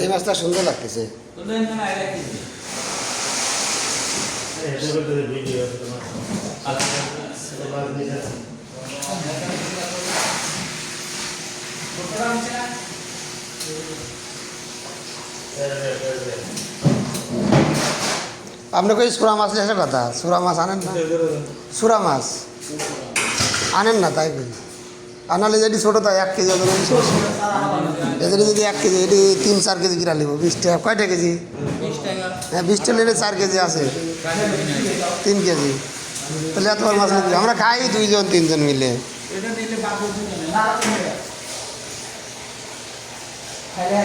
এই মাছটা সুন্দর লাগতেছে। আপনি কই সুরা মাছ এসে কথা? সুরা মাছ আনেন না? সুরা মাছ? আনেন না তাই কই আনালে যদি ছোটো তাই এক কেজি ওজন এদের যদি এক কেজি এটি তিন চার কেজি কিনা নিব বিশ টাকা কয়টা কেজি হ্যাঁ বিশটা নিলে চার কেজি আছে তিন কেজি তাহলে এত বড় মাছ নিতে আমরা খাই দুইজন তিনজন মিলে